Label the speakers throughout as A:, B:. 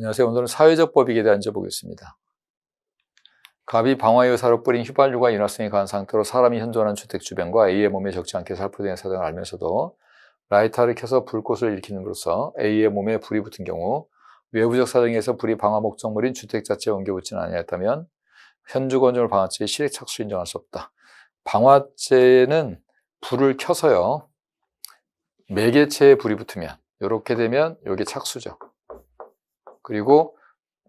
A: 안녕하세요. 오늘은 사회적 법익에 대한 점 보겠습니다. 갑이 방화의 의사로 뿌린 휘발유가 인화성이 강한 상태로 사람이 현존하는 주택 주변과 A의 몸에 적지 않게 살포되는 사정을 알면서도 라이터를 켜서 불꽃을 일으키는으로써 A의 몸에 불이 붙은 경우 외부적 사정에서 불이 방화 목적물인 주택 자체에 옮겨 붙지는 아니했다면 현주 건조물 방화죄의 실액 착수 인정할 수 없다. 방화죄는 불을 켜서요. 매개체에 불이 붙으면 이렇게 되면 이게 착수죠. 그리고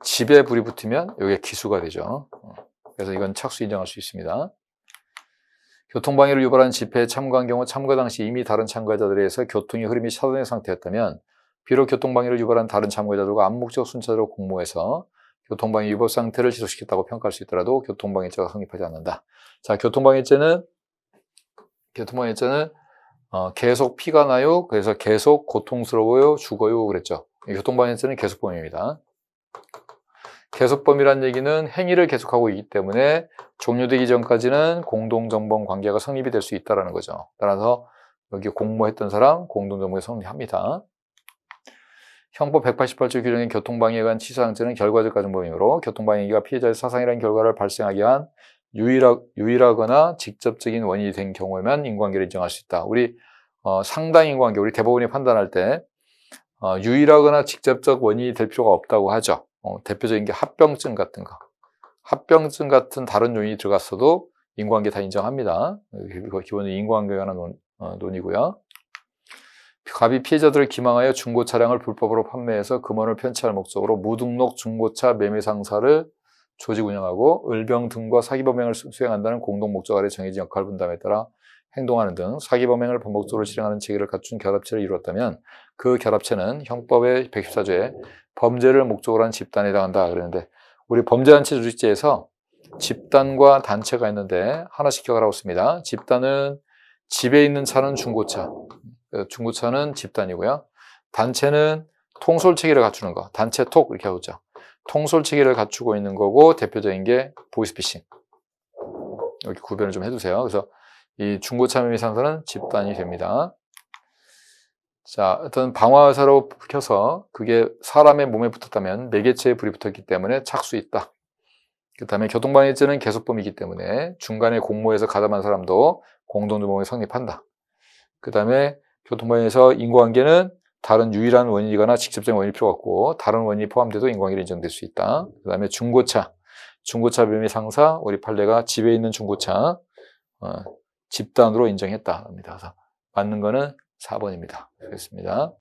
A: 집에 불이 붙으면 이게 기수가 되죠. 어, 그래서 이건 착수 인정할 수 있습니다. 교통방해를 유발한 집회에 참가한 경우 참가 당시 이미 다른 참가자들에 의해서 교통의 흐름이 차단된 상태였다면 비록 교통방해를 유발한 다른 참가자들과 암묵적 순차적으로 공모해서 교통방해 위법 상태를 지속시켰다고 평가할 수 있더라도 교통방해죄가 성립하지 않는다. 자, 교통방해죄는 교통방해죄는 어, 계속 피가 나요. 그래서 계속 고통스러워요. 죽어요. 그랬죠. 교통방해죄는 계속범입니다. 계속범이란 얘기는 행위를 계속하고 있기 때문에 종료되기 전까지는 공동정범 관계가 성립이 될 수 있다는 거죠. 따라서 여기 공모했던 사람 공동정범이 성립합니다. 형법 188조 규정의 교통방해에 관한 취소상죄는 결과적 가중범이므로 교통방해가 피해자의 사상이라는 결과를 발생하게 한 유일하, 유일하거나 직접적인 원인이 된 경우에만 인과관계를 인정할 수 있다. 우리 어, 상당 인과관계, 우리 대법원이 판단할 때 어, 유일하거나 직접적 원인이 될 필요가 없다고 하죠. 어, 대표적인 게 합병증 같은 거. 합병증 같은 다른 요인이 들어갔어도 인과관계 다 인정합니다. 이거 기본적으로 인과관계에 관한 논, 어, 논이고요. 갑이 피해자들을 기망하여 중고 차량을 불법으로 판매해서 금원을 편취할 목적으로 무등록 중고차 매매 상사를 조직 운영하고 을병 등과 사기 범행을 수- 수행한다는 공동 목적 아래 정해진 역할 분담에 따라 행동하는 등 사기 범행을 반복적으로 실행하는 체계를 갖춘 결합체를 이루었다면 그 결합체는 형법의 114조에 범죄를 목적으로 한 집단에 해당한다 그러는데 우리 범죄단체 조직제에서 집단과 단체가 있는데 하나씩 기억하라고 씁니다. 집단은 집에 있는 차는 중고차, 그 중고차는 집단이고요. 단체는 통솔 체계를 갖추는 거, 단체 톡 이렇게 하고죠. 통솔 체계를 갖추고 있는 거고 대표적인 게 보이스피싱. 여기 구별을 좀 해두세요. 그래서 이 중고차 매매 상사는 집단이 됩니다. 자, 어떤 방화사로 켜서 그게 사람의 몸에 붙었다면 매개체에 불이 붙었기 때문에 착수 있다. 그 다음에 교통방해죄는 계속범이기 때문에 중간에 공모해서 가담한 사람도 공동주범에 성립한다. 그 다음에 교통방해에서 인과관계는 다른 유일한 원인이거나 직접적인 원인일 필요가 없고 다른 원인이 포함돼도 인과관계로 인정될 수 있다. 그 다음에 중고차, 중고차 매매 상사, 우리 판례가 집에 있는 중고차 어, 집단으로 인정했다. 합니다. 그래서 맞는 거는 4번입니다. 그렇습니다.